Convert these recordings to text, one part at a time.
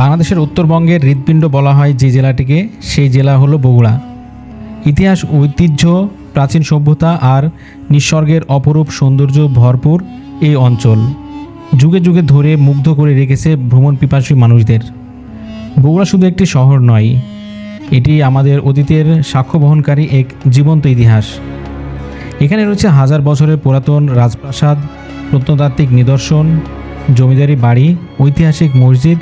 বাংলাদেশের উত্তরবঙ্গের হৃৎপিণ্ড বলা হয় যে জেলাটিকে, সেই জেলা হলো বগুড়া। ইতিহাস, ঐতিহ্য, প্রাচীন সভ্যতা আর নিসর্গের অপরূপ সৌন্দর্য ভরপুর এই অঞ্চল। যুগে যুগে ধরে মুগ্ধ করে রেখেছে ভ্রমণ পিপাসী মানুষদের। বগুড়া শুধু একটি শহর নয়, এটি আমাদের অতীতের সাক্ষ্য বহনকারী এক জীবন্ত ইতিহাস। এখানে রয়েছে হাজার বছরের পুরাতন রাজপ্রাসাদ, প্রত্নতাত্ত্বিক নিদর্শন, জমিদারি বাড়ি, ঐতিহাসিক মসজিদ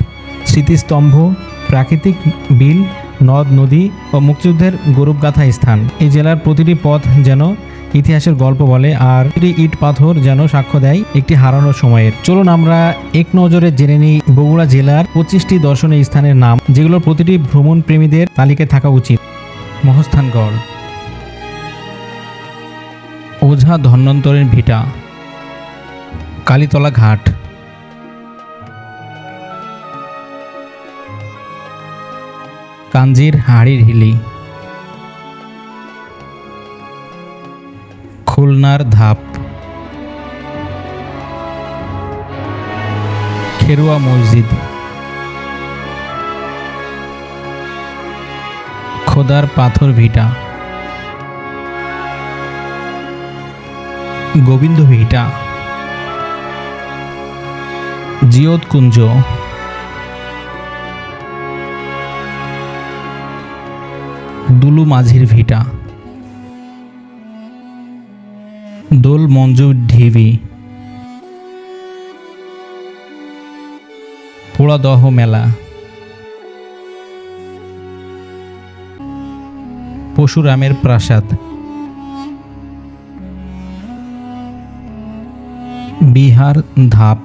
স্মৃতিস্তম্ভ, প্রাকৃতিক বিল, নদ, নদী ও মুক্তিযুদ্ধের গৌরবগাথা স্থান। এই জেলার প্রতিটি পথ যেন ইতিহাসের গল্প বলে আর প্রতিটি ইট পাথর যেন সাক্ষ্য দেয় একটি হারানোর সময়ের। চলুন আমরা এক নজরে জেনে নিই বগুড়া জেলার পঁচিশটি দর্শনীয় স্থানের নাম যেগুলো প্রতিটি ভ্রমণ প্রেমীদের তালিকায় থাকা উচিত। মহস্থানগড়। ওঝা ধন্বন্তরের ভিটা। কালীতলা ঘাট। কাঞ্জির হাড়ির হিলি। খুলনার ধাপ। খেরুয়া মসজিদ। খোদার পাথর ভিটা। গোবিন্দ ভিটা। জিয়ত কুঞ্জ দুলু মাঝির ভিটা। দোল মঞ্জু ঢিবি। পোড়াদহ মেলা। পশুরামের প্রাসাদ। বিহার ধাপ।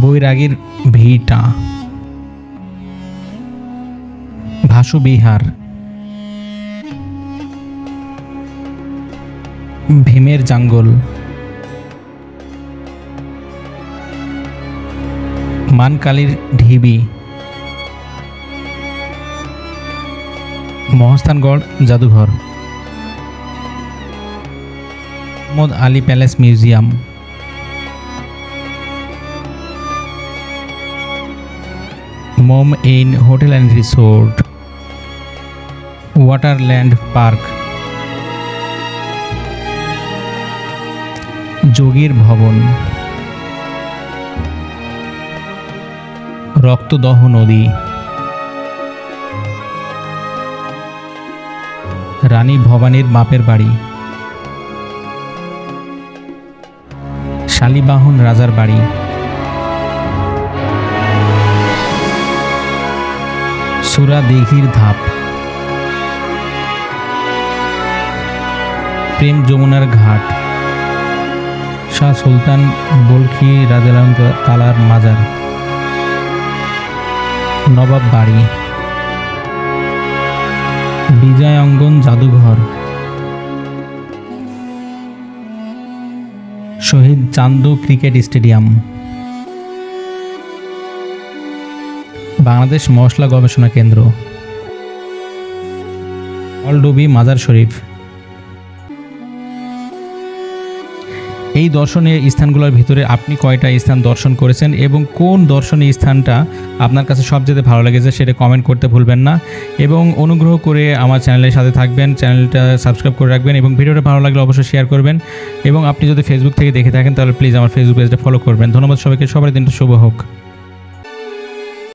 বৈরাগীর ভিটা। ভাসু বিহার। ভীমের জাঙ্গল। মানকালীর ঢিবি। মহস্থানগড়, জাদুঘর। Mohammad Ali palace museum. Mom Inn hotel and resort. Waterland park যোগীর ভবন। রক্তদহ নদী। রানী ভবানীর বাপের বাড়ি। শালিবাহন রাজার বাড়ি। সুরা দিঘির ধাপ। প্রেম যমুনার ঘাট। শাহ সুলতান বলখি রাজালাম তালার মাজার। নবাব বাড়ি। বিজয় অঙ্গন জাদুঘর। Shaheed Chandu cricket stadium. Bangladesh মশলা গবেষণা কেন্দ্র। অলডুবি মাজার শরীফ। এই দর্শনের স্থানগুলোর ভিতরে আপনি কয়টা স্থান দর্শন করেছেন এবং কোন দর্শনীয় স্থানটা আপনার কাছে সবচেয়ে ভালো লেগেছে সেটা কমেন্ট করতে ভুলবেন না। এবং অনুগ্রহ করে আমার চ্যানেলের সাথে থাকবেন, চ্যানেলটা সাবস্ক্রাইব করে রাখবেন এবং ভিডিওটা ভালো লাগলে অবশ্যই শেয়ার করবেন। এবং আপনি যদি ফেসবুক থেকে দেখে থাকেন, তাহলে প্লিজ আমার ফেসবুক পেজটা ফলো করবেন। ধন্যবাদ সবাইকে সবার দিনটা শুভ হোক।